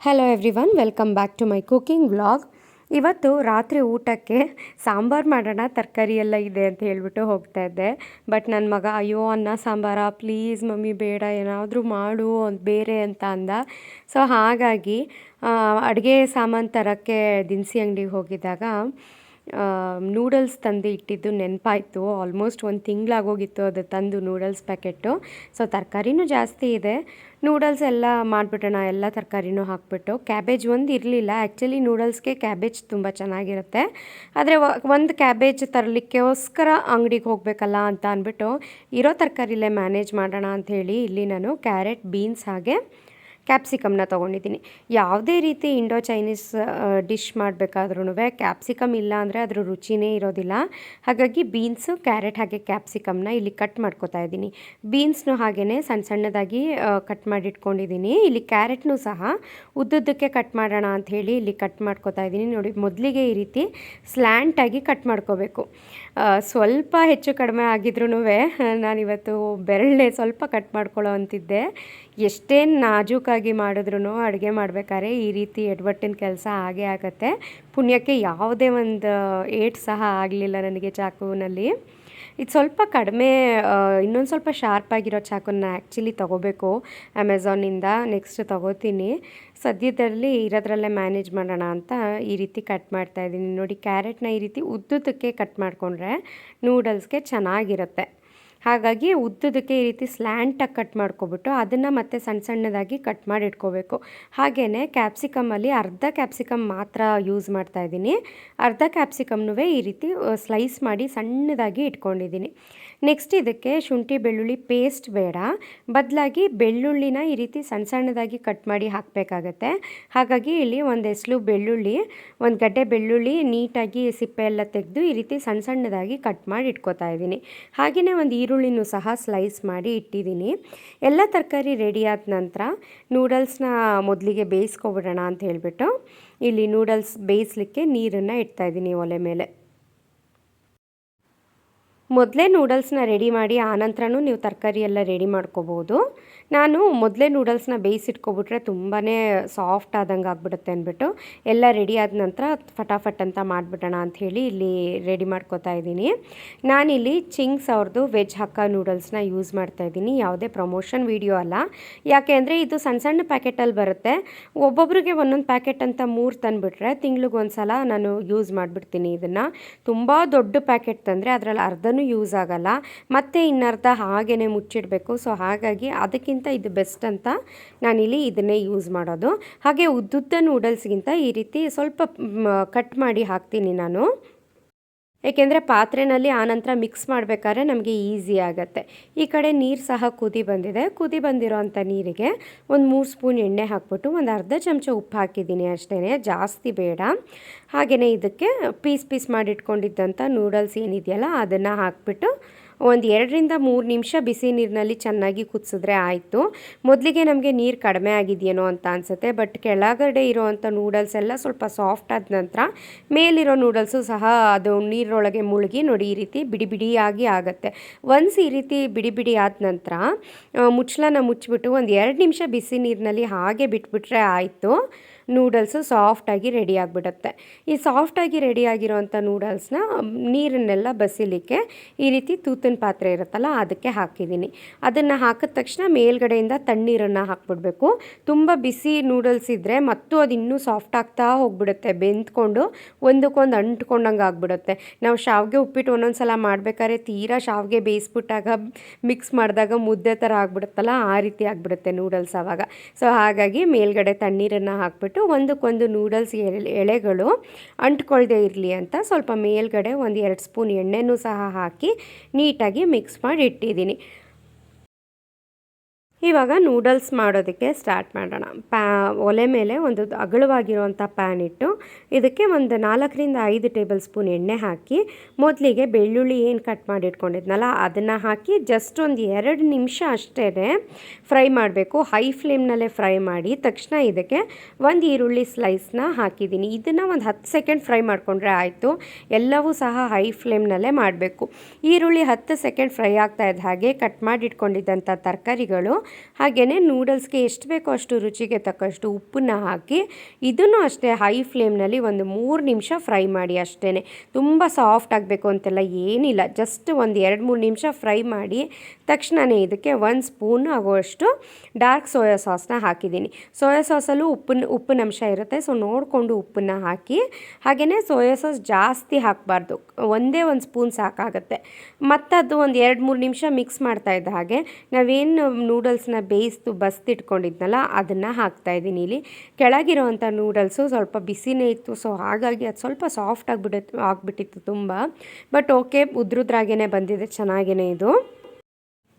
Hello everyone welcome back to my cooking vlog ಇವತ್ತು ರಾತ್ರಿ ಊಟಕ್ಕೆ ಸಾಂಬಾರು ಮಾಡೋಣ, ತರಕಾರಿ ಎಲ್ಲ ಇದೆ ಅಂತ ಹೇಳ್ಬಿಟ್ಟು ಹೋಗ್ತಾ ಇದ್ದೆ. ಬಟ್ ನನ್ನ ಮಗ, ಅಯ್ಯೋ, ಅನ್ನ, ಸಾಂಬಾರ ಪ್ಲೀಸ್ ಮಮ್ಮಿ, ಬೇಡ, ಏನಾದರೂ ಮಾಡು ಅಂತ ಬೇರೆ ಅಂತ ಅಂದ. ಸೊ ಹಾಗಾಗಿ ಅಡುಗೆ ಸಾಮಾನು ತರೋಕ್ಕೆ ದಿನಸಿ ಅಂಗಡಿಗೆ ಹೋಗಿದ್ದಾಗ ನೂಡಲ್ಸ್ ತಂದು ಇಟ್ಟಿದ್ದು ನೆನಪಾಯಿತು. ಆಲ್ಮೋಸ್ಟ್ ಒಂದು ತಿಂಗಳಾಗೋಗಿತ್ತು ಅದು ತಂದು ನೂಡಲ್ಸ್ ಪ್ಯಾಕೆಟು ಸೊ, ತರಕಾರಿನೂ ಜಾಸ್ತಿ ಇದೆ. ನೂಡಲ್ಸ್ ಎಲ್ಲ ಮಾಡಿಬಿಟ್ಟೋಣ ಎಲ್ಲ ತರಕಾರಿನೂ ಹಾಕ್ಬಿಟ್ಟು. ಕ್ಯಾಬೇಜ್ ಒಂದು ಇರಲಿಲ್ಲ. ಆ್ಯಕ್ಚುಲಿ ನೂಡಲ್ಸ್ಗೆ ಕ್ಯಾಬೇಜ್ ತುಂಬ ಚೆನ್ನಾಗಿರುತ್ತೆ. ಆದರೆ ಒಂದು ಕ್ಯಾಬೇಜ್ ತರಲಿಕ್ಕೋಸ್ಕರ ಅಂಗಡಿಗೆ ಹೋಗಬೇಕಲ್ಲ ಅಂತ ಅಂದ್ಬಿಟ್ಟು ಇರೋ ತರಕಾರಿಲೇ ಮ್ಯಾನೇಜ್ ಮಾಡೋಣ ಅಂಥೇಳಿ ಇಲ್ಲಿ ನಾನು ಕ್ಯಾರೆಟ್, ಬೀನ್ಸ್ ಹಾಗೆ ಕ್ಯಾಪ್ಸಿಕಮ್ನ ತೊಗೊಂಡಿದ್ದೀನಿ. ಯಾವುದೇ ರೀತಿ ಇಂಡೋ ಚೈನೀಸ್ ಡಿಶ್ ಮಾಡಬೇಕಾದ್ರೂ ಕ್ಯಾಪ್ಸಿಕಮ್ ಇಲ್ಲ ಅಂದರೆ ಅದ್ರ ರುಚಿನೇ ಇರೋದಿಲ್ಲ. ಹಾಗಾಗಿ ಬೀನ್ಸು ಕ್ಯಾರೆಟ್ ಹಾಗೆ ಕ್ಯಾಪ್ಸಿಕಮ್ನ ಇಲ್ಲಿ ಕಟ್ ಮಾಡ್ಕೋತಾ ಇದ್ದೀನಿ. ಬೀನ್ಸ್ನು ಹಾಗೆಯೇ ಸಣ್ಣ ಸಣ್ಣದಾಗಿ ಕಟ್ ಮಾಡಿಟ್ಕೊಂಡಿದ್ದೀನಿ. ಇಲ್ಲಿ ಕ್ಯಾರೆಟ್ನು ಸಹ ಉದ್ದುದ್ದಕ್ಕೆ ಕಟ್ ಮಾಡೋಣ ಹೇಳಿ ಇಲ್ಲಿ ಕಟ್ ಮಾಡ್ಕೋತಾ ಇದ್ದೀನಿ. ನೋಡಿ, ಮೊದಲಿಗೆ ಈ ರೀತಿ ಸ್ಲ್ಯಾಂಟಾಗಿ ಕಟ್ ಮಾಡ್ಕೋಬೇಕು. ಸ್ವಲ್ಪ ಹೆಚ್ಚು ಕಡಿಮೆ ಆಗಿದ್ರೂ ನಾನಿವತ್ತು ಬೆರಳೆ ಸ್ವಲ್ಪ ಕಟ್ ಮಾಡ್ಕೊಳ್ಳೋ ಅಂತಿದ್ದೆ. ಎಷ್ಟೇನು ನಾಜೂಕಾಗಿ ಮಾಡಿದ್ರೂ ಅಡುಗೆ ಮಾಡ್ಬೇಕಾದ್ರೆ ಈ ರೀತಿ ಎಡ್ವಟ್ಟಿನ ಕೆಲಸ ಆಗೇ ಆಗುತ್ತೆ. ಪುಣ್ಯಕ್ಕೆ ಯಾವುದೇ ಒಂದು ಏಟ್ ಸಹ ಆಗಲಿಲ್ಲ ನನಗೆ ಚಾಕುವಿನಲ್ಲಿ. ಇದು ಸ್ವಲ್ಪ ಕಡಿಮೆ ಇನ್ನೊಂದು ಸ್ವಲ್ಪ ಶಾರ್ಪ್ ಆಗಿರೋ ಚಾಕುನ ಆ್ಯಕ್ಚುಲಿ ತೊಗೋಬೇಕು ಅಮೆಝಾನಿಂದ ನೆಕ್ಸ್ಟ್ ತೊಗೋತೀನಿ. ಸದ್ಯದಲ್ಲಿ ಇರೋದ್ರಲ್ಲೇ ಮ್ಯಾನೇಜ್ ಮಾಡೋಣ ಅಂತ ಈ ರೀತಿ ಕಟ್ ಮಾಡ್ತಾ ಇದ್ದೀನಿ. ನೋಡಿ, ಕ್ಯಾರೆಟ್ನ ಈ ರೀತಿ ಉದ್ದುದಕ್ಕೆ ಕಟ್ ಮಾಡಿಕೊಂಡ್ರೆ ನೂಡಲ್ಸ್ಗೆ ಚೆನ್ನಾಗಿರುತ್ತೆ. ಹಾಗಾಗಿ ಉದ್ದದಕ್ಕೆ ಈ ರೀತಿ ಸ್ಲ್ಯಾಂಟಾಗಿ ಕಟ್ ಮಾಡ್ಕೊಬಿಟ್ಟು ಅದನ್ನು ಮತ್ತೆ ಸಣ್ಣ ಸಣ್ಣದಾಗಿ ಕಟ್ ಮಾಡಿ ಇಟ್ಕೋಬೇಕು. ಹಾಗೆಯೇ ಕ್ಯಾಪ್ಸಿಕಮಲ್ಲಿ ಅರ್ಧ ಕ್ಯಾಪ್ಸಿಕಮ್ ಮಾತ್ರ ಯೂಸ್ ಮಾಡ್ತಾ ಇದ್ದೀನಿ. ಅರ್ಧ ಕ್ಯಾಪ್ಸಿಕಮ್ನೂ ಈ ರೀತಿ ಸ್ಲೈಸ್ ಮಾಡಿ ಸಣ್ಣದಾಗಿ ಇಟ್ಕೊಂಡಿದ್ದೀನಿ. ನೆಕ್ಸ್ಟ್ ಇದಕ್ಕೆ ಶುಂಠಿ ಬೆಳ್ಳುಳ್ಳಿ ಪೇಸ್ಟ್ ಬೇಡ. ಬದಲಾಗಿ ಬೆಳ್ಳುಳ್ಳಿನ ಈ ರೀತಿ ಸಣ್ಣ ಸಣ್ಣದಾಗಿ ಕಟ್ ಮಾಡಿ ಹಾಕಬೇಕಾಗತ್ತೆ. ಹಾಗಾಗಿ ಇಲ್ಲಿ ಒಂದು ಎಸ್ಲು ಬೆಳ್ಳುಳ್ಳಿ, ಒಂದು ಗಡ್ಡೆ ಬೆಳ್ಳುಳ್ಳಿ ನೀಟಾಗಿ ಸಿಪ್ಪೆ ಎಲ್ಲ ತೆಗೆದು ಈ ರೀತಿ ಸಣ್ಣ ಸಣ್ಣದಾಗಿ ಕಟ್ ಮಾಡಿ ಇಟ್ಕೋತಾ ಇದ್ದೀನಿ. ಹಾಗೆಯೇ ಒಂದು ಈರುಳ್ಳಿನೂ ಸಹ ಸ್ಲೈಸ್ ಮಾಡಿ ಇಟ್ಟಿದ್ದೀನಿ. ಎಲ್ಲ ತರಕಾರಿ ರೆಡಿ ಆದ ನಂತರ ನೂಡಲ್ಸ್ನ ಮೊದಲಿಗೆ ಬೇಯಿಸ್ಕೊಬಿಡೋಣ ಅಂತ ಹೇಳಿಬಿಟ್ಟು ಇಲ್ಲಿ ನೂಡಲ್ಸ್ ಬೇಯಿಸ್ಲಿಕ್ಕೆ ನೀರನ್ನು ಇಡ್ತಾಯಿದ್ದೀನಿ ಒಲೆ ಮೇಲೆ. ಮೊದಲೇ ನೂಡಲ್ಸ್ನ ರೆಡಿ ಮಾಡಿ ಆನಂತರನೂ ನೀವು ತರಕಾರಿ ಎಲ್ಲ ರೆಡಿ ಮಾಡ್ಕೋಬೋದು. ನಾನು ಮೊದಲೇ ನೂಡಲ್ಸ್ನ ಬೇಯಿಸಿಟ್ಕೊಬಿಟ್ರೆ ತುಂಬಾ ಸಾಫ್ಟ್ ಆದಂಗೆ ಆಗಿಬಿಡುತ್ತೆ ಅಂದ್ಬಿಟ್ಟು ಎಲ್ಲ ರೆಡಿ ಆದ ನಂತರ ಫಟಾಫಟ್ ಅಂತ ಮಾಡಿಬಿಡೋಣ ಅಂಥೇಳಿ ಇಲ್ಲಿ ರೆಡಿ ಮಾಡ್ಕೋತಾ ಇದ್ದೀನಿ. ನಾನಿಲ್ಲಿ ಚಿಂಗ್ಸ್ ಅವ್ರದ್ದು ವೆಜ್ ಹಕ್ಕ ನೂಡಲ್ಸ್ನ ಯೂಸ್ ಮಾಡ್ತಾ ಇದ್ದೀನಿ. ಯಾವುದೇ ಪ್ರಮೋಷನ್ ವೀಡಿಯೋ ಅಲ್ಲ. ಯಾಕೆ ಅಂದರೆ ಇದು ಸಣ್ಣ ಸಣ್ಣ ಪ್ಯಾಕೆಟಲ್ಲಿ ಬರುತ್ತೆ. ಒಬ್ಬೊಬ್ರಿಗೆ ಒಂದೊಂದು ಪ್ಯಾಕೆಟ್ ಅಂತ ಮೂರು ತಂದುಬಿಟ್ರೆ ತಿಂಗ್ಳಿಗೊಂದು ಸಲ ನಾನು ಯೂಸ್ ಮಾಡಿಬಿಡ್ತೀನಿ ಇದನ್ನು. ತುಂಬ ದೊಡ್ಡ ಪ್ಯಾಕೆಟ್ ತಂದರೆ ಅದರಲ್ಲಿ ಅರ್ಧನೂ ಯೂಸ್ ಆಗಲ್ಲ. ಮತ್ತು ಇನ್ನರ್ಧ ಹಾಗೇ ಮುಚ್ಚಿಡಬೇಕು. ಸೊ ಹಾಗಾಗಿ ಅದಕ್ಕಿಂತ ಇದು ಬೆಸ್ಟ್ ಅಂತ ನಾನಿಲ್ಲಿ ಇದನ್ನೇ ಯೂಸ್ ಮಾಡೋದು. ಹಾಗೆ ಉದ್ದುದ್ದ ನೂಡಲ್ಸ್ಗಿಂತ ಈ ರೀತಿ ಸ್ವಲ್ಪ ಕಟ್ ಮಾಡಿ ಹಾಕ್ತೀನಿ ನಾನು. ಏಕೆಂದರೆ ಪಾತ್ರೆಯಲ್ಲಿ ಆನಂತರ ಮಿಕ್ಸ್ ಮಾಡಬೇಕಾದ್ರೆ ನಮಗೆ ಈಸಿ ಆಗುತ್ತೆ. ಈ ಕಡೆ ನೀರು ಸಹ ಕುದಿ ಬಂದಿದೆ. ಕುದಿ ಬಂದಿರೋ ಅಂಥ ನೀರಿಗೆ ಒಂದು ಮೂರು ಸ್ಪೂನ್ ಎಣ್ಣೆ ಹಾಕ್ಬಿಟ್ಟು ಒಂದು ಅರ್ಧ ಚಮಚ ಉಪ್ಪು ಹಾಕಿದ್ದೀನಿ ಅಷ್ಟೇ ಜಾಸ್ತಿ ಬೇಡ. ಹಾಗೆಯೇ ಇದಕ್ಕೆ ಪೀಸ್ ಪೀಸ್ ಮಾಡಿಟ್ಕೊಂಡಿದ್ದಂಥ ನೂಡಲ್ಸ್ ಏನಿದೆಯಲ್ಲ ಅದನ್ನು ಹಾಕ್ಬಿಟ್ಟು ಒಂದು ಎರಡರಿಂದ ಮೂರು ನಿಮಿಷ ಬಿಸಿ ನೀರಿನಲ್ಲಿ ಚೆನ್ನಾಗಿ ಕುದಿಸಿದ್ರೆ ಆಯಿತು. ಮೊದಲಿಗೆ ನಮಗೆ ನೀರು ಕಡಿಮೆ ಆಗಿದೆಯೇನೋ ಅಂತ ಅನಿಸುತ್ತೆ, ಬಟ್ ಕೆಳಗಡೆ ಇರೋವಂಥ ನೂಡಲ್ಸ್ ಎಲ್ಲ ಸ್ವಲ್ಪ ಸಾಫ್ಟ್ ಆದ ನಂತರ ಮೇಲಿರೋ ನೂಡಲ್ಸು ಸಹ ಅದು ನೀರೊಳಗೆ ಮುಳುಗಿ ನೋಡಿ ಈ ರೀತಿ ಬಿಡಿ ಬಿಡಿಯಾಗಿ ಆಗುತ್ತೆ. ಒನ್ಸ್ ಈ ರೀತಿ ಬಿಡಿ ಬಿಡಿ ಆದ ನಂತರ ಮುಚ್ಚಳನ ಮುಚ್ಚಿಬಿಟ್ಟು ಒಂದು ಎರಡು ನಿಮಿಷ ಬಿಸಿ ನೀರಿನಲ್ಲಿ ಹಾಗೆ ಬಿಟ್ಬಿಟ್ರೆ ಆಯಿತು. ನೂಡಲ್ಸು ಸಾಫ್ಟಾಗಿ ರೆಡಿ ಆಗಿಬಿಡುತ್ತೆ. ಈ ಸಾಫ್ಟಾಗಿ ರೆಡಿ ಆಗಿರೋವಂಥ ನೂಡಲ್ಸ್ನ ನೀರನ್ನೆಲ್ಲ ಬಸಿಲಿಕ್ಕೆ ಈ ರೀತಿ ತೂತಿನ ಪಾತ್ರೆ ಇರುತ್ತಲ್ಲ, ಅದಕ್ಕೆ ಹಾಕಿದ್ದೀನಿ. ಅದನ್ನು ಹಾಕಿದ ತಕ್ಷಣ ಮೇಲ್ಗಡೆಯಿಂದ ತಣ್ಣೀರನ್ನು ಹಾಕ್ಬಿಡ್ಬೇಕು. ತುಂಬ ಬಿಸಿ ನೂಡಲ್ಸ್ ಇದ್ದರೆ ಮತ್ತು ಅದು ಇನ್ನೂ ಸಾಫ್ಟ್ ಆಗ್ತಾ ಹೋಗ್ಬಿಡುತ್ತೆ, ಬೆಂದ್ಕೊಂಡು ಒಂದಕ್ಕೊಂದು ಅಂಟ್ಕೊಂಡಂಗೆ ಆಗ್ಬಿಡುತ್ತೆ. ನಾವು ಶಾವಿಗೆ ಉಪ್ಪಿಟ್ಟು ಒಂದೊಂದು ಸಲ ಮಾಡಬೇಕಾದ್ರೆ ತೀರಾ ಶಾವಿಗೆ ಬೇಯಿಸ್ಬಿಟ್ಟಾಗ ಮಿಕ್ಸ್ ಮಾಡಿದಾಗ ಮುದ್ದೆ ಥರ ಆಗ್ಬಿಡುತ್ತಲ್ಲ, ಆ ರೀತಿ ಆಗಿಬಿಡುತ್ತೆ ನೂಡಲ್ಸ್ ಆವಾಗ. ಸೊ ಹಾಗಾಗಿ ಮೇಲ್ಗಡೆ ತಣ್ಣೀರನ್ನು ಹಾಕ್ಬಿಟ್ಟು ಒಂದಕ್ಕೊಂದು ನೂಡಲ್ಸ್ ಎಳೆಗಳು ಅಂಟ್ಕೊಳ್ದೇ ಇರಲಿ ಅಂತ ಸ್ವಲ್ಪ ಮೇಲ್ಗಡೆ ಒಂದು ಎರಡು ಸ್ಪೂನ್ ಎಣ್ಣೆನೂ ಸಹ ಹಾಕಿ ನೀಟಾಗಿ ಮಿಕ್ಸ್ ಮಾಡಿ ಇಟ್ಟಿದ್ದೀನಿ. ಇವಾಗ ನೂಡಲ್ಸ್ ಮಾಡೋದಕ್ಕೆ ಸ್ಟಾರ್ಟ್ ಮಾಡೋಣ. ಪ್ಯಾ, ಒಲೆ ಮೇಲೆ ಒಂದು ಅಗಲವಾಗಿರುವಂಥ ಪ್ಯಾನ್ ಇಟ್ಟು ಇದಕ್ಕೆ ಒಂದು ನಾಲ್ಕರಿಂದ ಐದು ಟೇಬಲ್ ಸ್ಪೂನ್ ಎಣ್ಣೆ ಹಾಕಿ, ಮೊದಲಿಗೆ ಬೆಳ್ಳುಳ್ಳಿ ಏನು ಕಟ್ ಮಾಡಿ ಇಟ್ಕೊಂಡಿದ್ನಲ್ಲ ಅದನ್ನು ಹಾಕಿ ಜಸ್ಟ್ ಒಂದು ಎರಡು ನಿಮಿಷ ಅಷ್ಟೇ ಫ್ರೈ ಮಾಡಬೇಕು. ಹೈ ಫ್ಲೇಮ್ನಲ್ಲೇ ಫ್ರೈ ಮಾಡಿ ತಕ್ಷಣ ಇದಕ್ಕೆ ಒಂದು ಈರುಳ್ಳಿ ಸ್ಲೈಸ್ನ ಹಾಕಿದ್ದೀನಿ. ಇದನ್ನು ಒಂದು ಹತ್ತು ಸೆಕೆಂಡ್ ಫ್ರೈ ಮಾಡಿಕೊಂಡ್ರೆ ಆಯಿತು. ಎಲ್ಲವೂ ಸಹ ಹೈ ಫ್ಲೇಮ್ನಲ್ಲೇ ಮಾಡಬೇಕು. ಈರುಳ್ಳಿ ಹತ್ತು ಸೆಕೆಂಡ್ ಫ್ರೈ ಆಗ್ತಾ ಇದ್ದ ಹಾಗೆ ಕಟ್ ಮಾಡಿಟ್ಕೊಂಡಿದ್ದಂಥ ತರಕಾರಿಗಳು ಹಾಗೆಯೇ ನೂಡಲ್ಸ್ಗೆ ಎಷ್ಟು ಬೇಕೋ ಅಷ್ಟು ರುಚಿಗೆ ತಕ್ಕಷ್ಟು ಉಪ್ಪನ್ನ ಹಾಕಿ ಇದನ್ನು ಅಷ್ಟೇ ಹೈ ಫ್ಲೇಮ್ನಲ್ಲಿ ಒಂದು ಮೂರು ನಿಮಿಷ ಫ್ರೈ ಮಾಡಿ ಅಷ್ಟೇ ತುಂಬ ಸಾಫ್ಟ್ ಆಗಬೇಕು ಅಂತೆಲ್ಲ ಏನಿಲ್ಲ. ಜಸ್ಟ್ ಒಂದು ಎರಡು ಮೂರು ನಿಮಿಷ ಫ್ರೈ ಮಾಡಿ ತಕ್ಷಣವೇ ಇದಕ್ಕೆ ಒಂದು ಸ್ಪೂನ್ ಆಗುವಷ್ಟು ಡಾರ್ಕ್ ಸೋಯಾ ಸಾಸ್ನ ಹಾಕಿದ್ದೀನಿ. ಸೋಯಾ ಸಾಸಲ್ಲೂ ಉಪ್ಪಿನ ಉಪ್ಪಿನ ಅಂಶ ಇರುತ್ತೆ. ಸೊ ನೋಡಿಕೊಂಡು ಉಪ್ಪನ್ನ ಹಾಕಿ ಹಾಗೆಯೇ ಸೋಯಾ ಸಾಸ್ ಜಾಸ್ತಿ ಹಾಕಬಾರ್ದು. ಒಂದೇ ಒಂದು ಸ್ಪೂನ್ ಸಾಕಾಗುತ್ತೆ. ಮತ್ತದು ಒಂದು ಎರಡು ಮೂರು ನಿಮಿಷ ಮಿಕ್ಸ್ ಮಾಡ್ತಾ ಇದ್ದ ಹಾಗೆ ನಾವೇನು ನೂಡಲ್ಸ್ನ ಬೇಯಿಸ್ತು ಬಸ್ತಿಟ್ಕೊಂಡಿದ್ನಲ್ಲ ಅದನ್ನು ಹಾಕ್ತಾಯಿದ್ದೀನಿ ಇಲ್ಲಿ. ಕೆಳಗಿರೋವಂಥ ನೂಡಲ್ಸು ಸ್ವಲ್ಪ ಬಿಸಿನೇ ಇತ್ತು ಸೊ ಹಾಗಾಗಿ ಅದು ಸ್ವಲ್ಪ ಸಾಫ್ಟ್ ಆಗಿಬಿಟ್ಟು ಆಗಿಬಿಟ್ಟಿತ್ತು ತುಂಬ. ಬಟ್ ಓಕೆ ಉದ್ರುದ್ರಾಗೇ ಬಂದಿದೆ ಚೆನ್ನಾಗೇ ಇದು.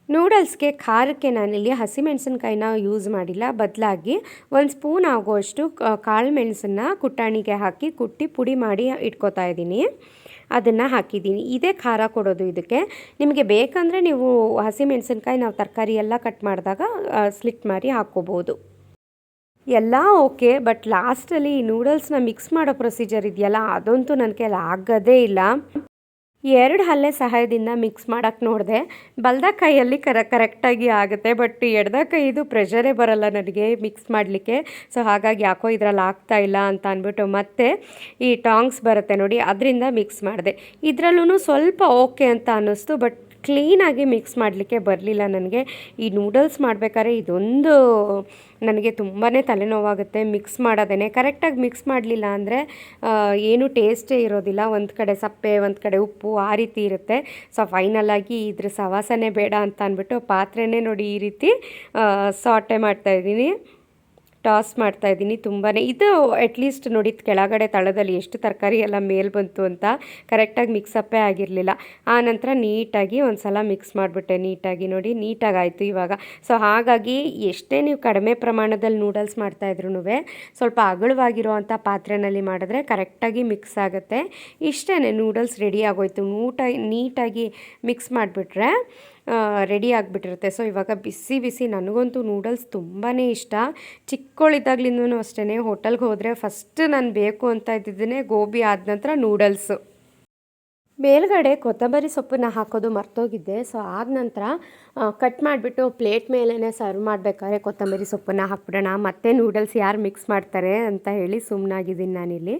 ನೂಡಲ್ಸ್ಗೆ ಖಾರಕ್ಕೆ ನಾನಿಲ್ಲಿ ಹಸಿಮೆಣಸಿನ್ಕಾಯಿನ ಯೂಸ್ ಮಾಡಿಲ್ಲ. ಬದಲಾಗಿ ಒಂದು ಸ್ಪೂನ್ ಆಗುವಷ್ಟು ಕಾಳು ಮೆಣಸನ್ನು ಕುಟ್ಟಾಣಿಗೆ ಹಾಕಿ ಕುಟ್ಟಿ ಪುಡಿ ಮಾಡಿ ಇಟ್ಕೋತಾ ಇದ್ದೀನಿ. ಅದನ್ನು ಹಾಕಿದ್ದೀನಿ. ಇದೇ ಖಾರ ಕೊಡೋದು ಇದಕ್ಕೆ. ನಿಮಗೆ ಬೇಕಂದರೆ ನೀವು ಹಸಿಮೆಣಸಿನ್ಕಾಯಿ ನಾವು ತರಕಾರಿ ಎಲ್ಲ ಕಟ್ ಮಾಡಿದಾಗ ಸ್ಲಿಟ್ ಮಾಡಿ ಹಾಕ್ಕೋಬೋದು ಎಲ್ಲ ಓಕೆ ಬಟ್ ಲಾಸ್ಟಲ್ಲಿ ಈ ನೂಡಲ್ಸ್ನ ಮಿಕ್ಸ್ ಮಾಡೋ ಪ್ರೊಸೀಜರ್ ಇದೆಯಲ್ಲ, ಅದಂತೂ ನನ್ನ ಕೈಲಿ ಆಗೋದೇ ಇಲ್ಲ. ಎರಡು ಹಲ್ಲೆ ಸಹಾಯದಿಂದ ಮಿಕ್ಸ್ ಮಾಡೋಕ್ಕೆ ನೋಡಿದೆ. ಬಲ್ದ ಕೈಯಲ್ಲಿ ಕರ, ಕರೆಕ್ಟಾಗಿ ಆಗುತ್ತೆ, ಬಟ್ ಎಡ್ದ ಕೈದು ಪ್ರೆಷರೇ ಬರಲ್ಲ ನನಗೆ ಮಿಕ್ಸ್ ಮಾಡಲಿಕ್ಕೆ. ಸೊ ಹಾಗಾಗಿ ಯಾಕೋ ಇದರಲ್ಲಿ ಆಗ್ತಾ ಇಲ್ಲ ಅಂತ ಅಂದ್ಬಿಟ್ಟು ಮತ್ತೆ ಈ ಟಾಂಗ್ಸ್ ಬರುತ್ತೆ ನೋಡಿ, ಅದರಿಂದ ಮಿಕ್ಸ್ ಮಾಡಿದೆ. ಇದರಲ್ಲೂ ಸ್ವಲ್ಪ ಓಕೆ ಅಂತ ಅನ್ನಿಸ್ತು, ಬಟ್ ಕ್ಲೀನಾಗಿ ಮಿಕ್ಸ್ ಮಾಡಲಿಕ್ಕೆ ಬರಲಿಲ್ಲ ನನಗೆ. ಈ ನೂಡಲ್ಸ್ ಮಾಡಬೇಕಾದ್ರೆ ಇದೊಂದು ನನಗೆ ತುಂಬಾ ತಲೆನೋವಾಗುತ್ತೆ ಮಿಕ್ಸ್ ಮಾಡೋದೇ ಕರೆಕ್ಟಾಗಿ ಮಿಕ್ಸ್ ಮಾಡಲಿಲ್ಲ ಅಂದರೆ ಏನು ಟೇಸ್ಟೇ ಇರೋದಿಲ್ಲ. ಒಂದು ಕಡೆ ಸಪ್ಪೆ, ಒಂದು ಕಡೆ ಉಪ್ಪು ಆ ರೀತಿ ಇರುತ್ತೆ. ಸೊ, ಫೈನಲಾಗಿ ಇದ್ರ ಸವಾಸನೇ ಬೇಡ ಅಂತ ಅಂದ್ಬಿಟ್ಟು ಪಾತ್ರೆನೇ ನೋಡಿ ಈ ರೀತಿ ಸಾಟೆ ಮಾಡ್ತಾಯಿದ್ದೀನಿ ಟಾಸ್ ಮಾಡ್ತಾ ಇದ್ದೀನಿ ತುಂಬಾ ಇದು ಅಟ್ಲೀಸ್ಟ್ ನೋಡಿ, ಕೆಳಗಡೆ ತಳದಲ್ಲಿ ಎಷ್ಟು ತರಕಾರಿ ಎಲ್ಲ ಮೇಲೆ ಬಂತು ಅಂತ ಕರೆಕ್ಟಾಗಿ ಮಿಕ್ಸಪ್ಪೇ ಆಗಿರಲಿಲ್ಲ. ಆ ನಂತರ ನೀಟಾಗಿ ಒಂದು ಸಲ ಮಿಕ್ಸ್ ಮಾಡಿಬಿಟ್ಟೆ, ನೀಟಾಗಿ ನೋಡಿ, ನೀಟಾಗಿ ಆಯಿತು ಇವಾಗ. ಸೊ ಹಾಗಾಗಿ ಎಷ್ಟೇ ನೀವು ಕಡಿಮೆ ಪ್ರಮಾಣದಲ್ಲಿ ನೂಡಲ್ಸ್ ಮಾಡ್ತಾಯಿದ್ರು ಸ್ವಲ್ಪ ಅಗಳವಾಗಿರುವಂಥ ಅಂಥ ಪಾತ್ರೆಯಲ್ಲಿ ಮಾಡಿದ್ರೆ ಕರೆಕ್ಟಾಗಿ ಮಿಕ್ಸ್ ಆಗುತ್ತೆ. ಇಷ್ಟೇ ನೂಡಲ್ಸ್ ರೆಡಿ ಆಗೋಯ್ತು. ನೂಟಾಗಿ ನೀಟಾಗಿ ಮಿಕ್ಸ್ ಮಾಡಿಬಿಟ್ರೆ ರೆಡಿ ಆಗಿಬಿಟ್ಟಿರುತ್ತೆ. ಸೊ ಇವಾಗ ಬಿಸಿ ಬಿಸಿ ನನಗಂತೂ ನೂಡಲ್ಸ್ ತುಂಬಾ ಇಷ್ಟ. ಚಿಕ್ಕವಳಿದ್ದಾಗ್ಲಿಂದೂ ಅಷ್ಟೇ ಹೋಟೆಲ್ಗೆ ಹೋದರೆ ಫಸ್ಟ್ ನಾನು ಬೇಕು ಅಂತ ಇದ್ದಿದ್ದೇನೆ ಗೋಬಿ ಆದ ನಂತರ ನೂಡಲ್ಸು ಮೇಲ್ಗಡೆ ಕೊತ್ತಂಬರಿ ಸೊಪ್ಪನ್ನ ಹಾಕೋದು ಮರ್ತೋಗಿದ್ದೆ. ಸೊ ಆದ ನಂತರ ಕಟ್ ಮಾಡಿಬಿಟ್ಟು ಪ್ಲೇಟ್ ಮೇಲೇ ಸರ್ವ್ ಮಾಡಬೇಕಾದ್ರೆ ಕೊತ್ತಂಬರಿ ಸೊಪ್ಪನ್ನು ಹಾಕ್ಬಿಡೋಣ. ಮತ್ತೆ ನೂಡಲ್ಸ್ ಯಾರು ಮಿಕ್ಸ್ ಮಾಡ್ತಾರೆ ಅಂತ ಹೇಳಿ ಸುಮ್ಮನಾಗಿದ್ದೀನಿ ನಾನಿಲ್ಲಿ.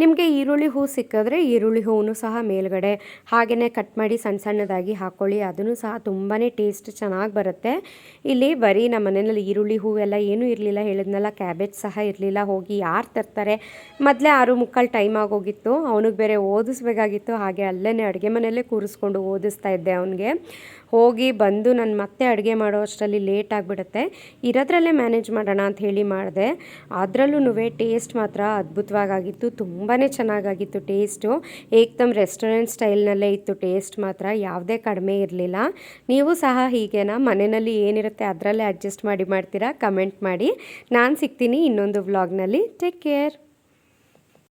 ನಿಮಗೆ ಈರುಳ್ಳಿ ಹೂ ಸಿಕ್ಕಿದ್ರೆ ಈರುಳ್ಳಿ ಹೂವು ಸಹ ಮೇಲ್ಗಡೆ ಹಾಗೆಯೇ ಕಟ್ ಮಾಡಿ ಸಣ್ಣ ಸಣ್ಣದಾಗಿ ಹಾಕ್ಕೊಳ್ಳಿ ಅದನ್ನು ಸಹ ತುಂಬಾ ಟೇಸ್ಟ್ ಚೆನ್ನಾಗಿ ಬರುತ್ತೆ. ಇಲ್ಲಿ ಬರೀ ನಮ್ಮ ಮನೆಯಲ್ಲಿ ಈರುಳ್ಳಿ ಹೂವೆಲ್ಲ ಏನೂ ಇರಲಿಲ್ಲ. ಹೇಳಿದ್ನಲ್ಲ ಕ್ಯಾಬೇಜ್ ಸಹ ಇರಲಿಲ್ಲ. ಹೋಗಿ ಯಾರು ತರ್ತಾರೆ? ಮೊದಲೇ ಆರು ಮುಕ್ಕಾಲು ಟೈಮ್ ಆಗೋಗಿತ್ತು. ಅವನಿಗೆ ಬೇರೆ ಓದಿಸ್ಬೇಕಾಗಿತ್ತು. ಹಾಗೆ ಅಲ್ಲೇ ಅಡುಗೆ ಮನೆಯಲ್ಲೇ ಕೂರಿಸ್ಕೊಂಡು ಓದಿಸ್ತಾ ಇದ್ದೆ ಅವನಿಗೆ. ಹೋಗಿ ಬಂದು ನಾನು ಮತ್ತೆ ಅಡುಗೆ ಮಾಡೋ ಅಷ್ಟರಲ್ಲಿ ಲೇಟ್ ಆಗಿಬಿಡುತ್ತೆ. ಇರೋದ್ರಲ್ಲೇ ಮ್ಯಾನೇಜ್ ಮಾಡೋಣ ಅಂತ ಹೇಳಿ ಮಾಡಿದೆ. ಅದರಲ್ಲೂ ಟೇಸ್ಟ್ ಮಾತ್ರ ಅದ್ಭುತವಾಗಿತ್ತು ತುಂಬಾ ಚೆನ್ನಾಗಾಗಿತ್ತು ಟೇಸ್ಟು. ಏಕ್ದಮ್ ರೆಸ್ಟೋರೆಂಟ್ ಸ್ಟೈಲ್ನಲ್ಲೇ ಇತ್ತು ಟೇಸ್ಟ್ ಮಾತ್ರ, ಯಾವುದೇ ಕಡಿಮೆ ಇರಲಿಲ್ಲ. ನೀವು ಸಹ ಹೀಗೇನಾ? ಮನೆಯಲ್ಲಿ ಏನಿರುತ್ತೆ ಅದರಲ್ಲೇ ಅಡ್ಜಸ್ಟ್ ಮಾಡಿ ಮಾಡ್ತೀರಾ? ಕಮೆಂಟ್ ಮಾಡಿ. ನಾನು ಸಿಗ್ತೀನಿ ಇನ್ನೊಂದು ವ್ಲಾಗ್ನಲ್ಲಿ. Take care.